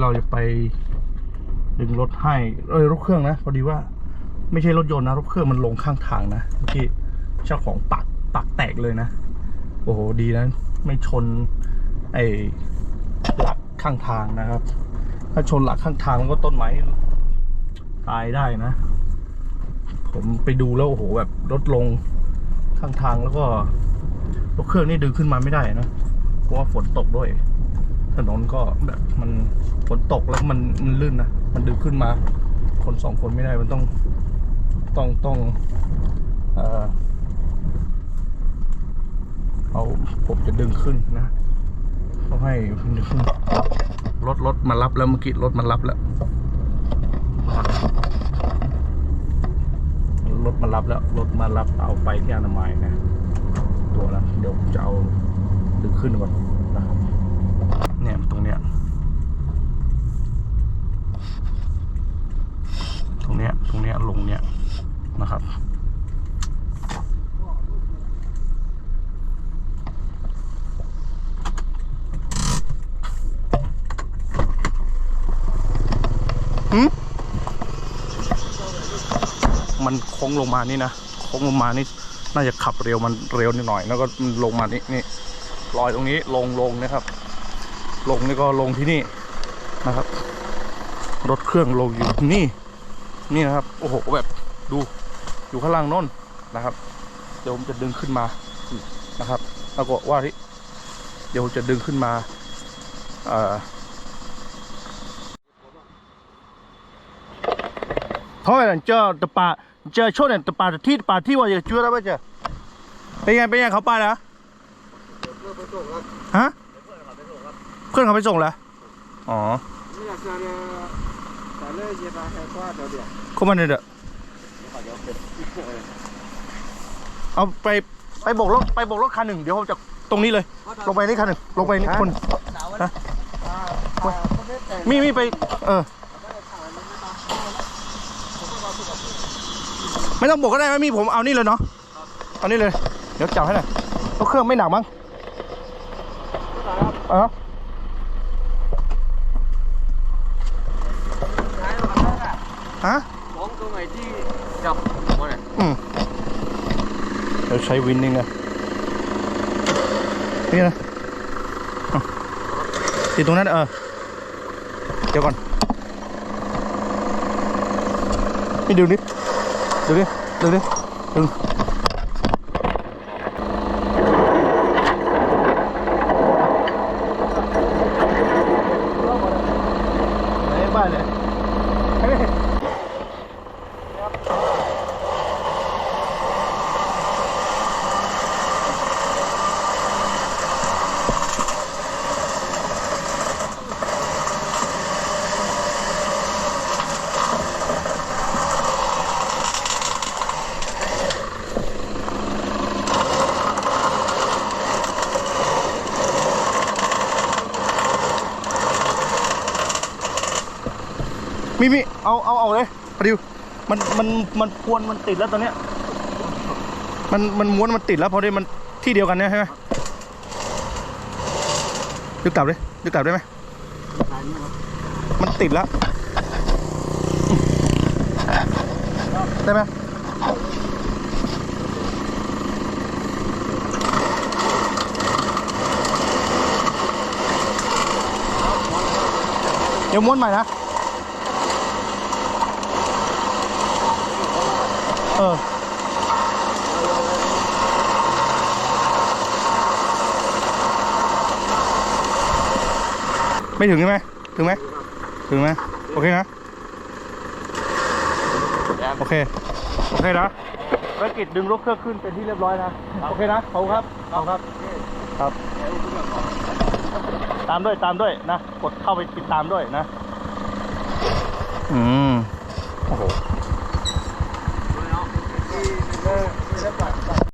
เราจะไปดึงรถให้เอ้ยรถเครื่องนะพอดีว่าไม่ใช่รถยนต์นะรถเครื่องมันลงข้างทางนะเมื่อกี้เจ้าของปักปักแตกเลยนะ โอ้โหดีนะ ไม่ชนไอ้หลักข้างทางนะครับ ถ้าชนหลักข้างทางแล้วก็ต้นไม้ตายได้นะ ผมไปดูแล้วโอ้โหแบบรถลงข้างทางแล้วก็รถเครื่องนี่ดึงขึ้นมาไม่ได้นะเพราะว่าฝนตกด้วย ถนนก็แบบมันฝนตกแล้วมันมันลื่นนะ มันดึงขึ้นมา คนสองคนไม่ได้มันต้องต้องต้องเอาผมจะดึงขึ้นนะต้องให้ดึงขึ้นรถรถมารับแล้วเมื่อกี้รถมารับแล้วรถมารับแล้วรถมารับเอาไปที่อนามัยนะ ตัวแล้วเดี๋ยวจะเอาดึงขึ้นก่อนนะครับ เนี่ยตรงเนี้ย ต รงเนี้ยตรงเนี้ยลงเนี้ยนะครับหืมมันโค้งลงมานี่นะโค้งลงมานี่น่าจะขับเร็วมันเร็วนิดหน่อย แล้วก็มันลงมานี่นี่ลอยตรงนี้ลงลงนะครับ ลงนี่ก็ลงที่นี่นะครับ รถเครื่องลงอยู่นี่ นี่นะครับ โอ้โหแบบดูอยู่ข้างล่างน้นนะครับ เดี๋ยวผมจะดึงขึ้นมานะครับแล้วก็ว่าที่เดี๋ยวจะดึงขึ้นมาเอ่อ thôi là chờ tập bà chờ chỗ này tập bà thi bà thi vào giờ chưa đó bây giờ เป็นไงเป็นไงเขาไปแล้วฮะเพื่อนเขาไปส่งแล้วอ๋อ เข้ามาหน่อยเด้อเอาไปไปบอกรถไปบอกรถคันหนึ่งเดี๋ยวผมจะตรงนี้เลย ลงไปนี่คันหนึ่งลงไปนี่คนฮะมีมีไปเออไม่ต้องบอกก็ได้ไม่มีผมเอานี่เลยเนาะเอานี่เลย เดี๋ยวจับให้หน่อยรถเครื่องไม่หนักมั้งเออฮะ ของตรงไหนที่จับหัวเนี่ยอืมเดี๋ยวใช้วินนี่ไงนี่นะอะติดตรงนั้นเออเดี๋ยวก่อนนี่ดูนิดดูดิดูดิดูไหนบ้านเลยเฮ้ย มีมีเอาเอาเอาเลยพอดีมันมันมันพวนมันติดแล้วตอนเนี้ย มันมันม้วนมันติดแล้วพอดีมันที่เดียวกันเนี่ยใช่ไหมดึกกลับเลยดึกกลับได้ไหมมันติดแล้ว ได้ไหมเดี๋ยวม้วนใหม่นะ เออไม่ถึงใช่ไหมถึงไหมถึงไหมโอเคนะ โอเค โอเคนะภารกิจดึงรถเครื่องขึ้นเป็นที่เรียบร้อยนะ โอเคนะขอบคุณครับขอบคุณครับ ครับ ตามด้วยตามด้วยนะ กดเข้าไปติดตามด้วยนะ อืม โอ้โห Rất.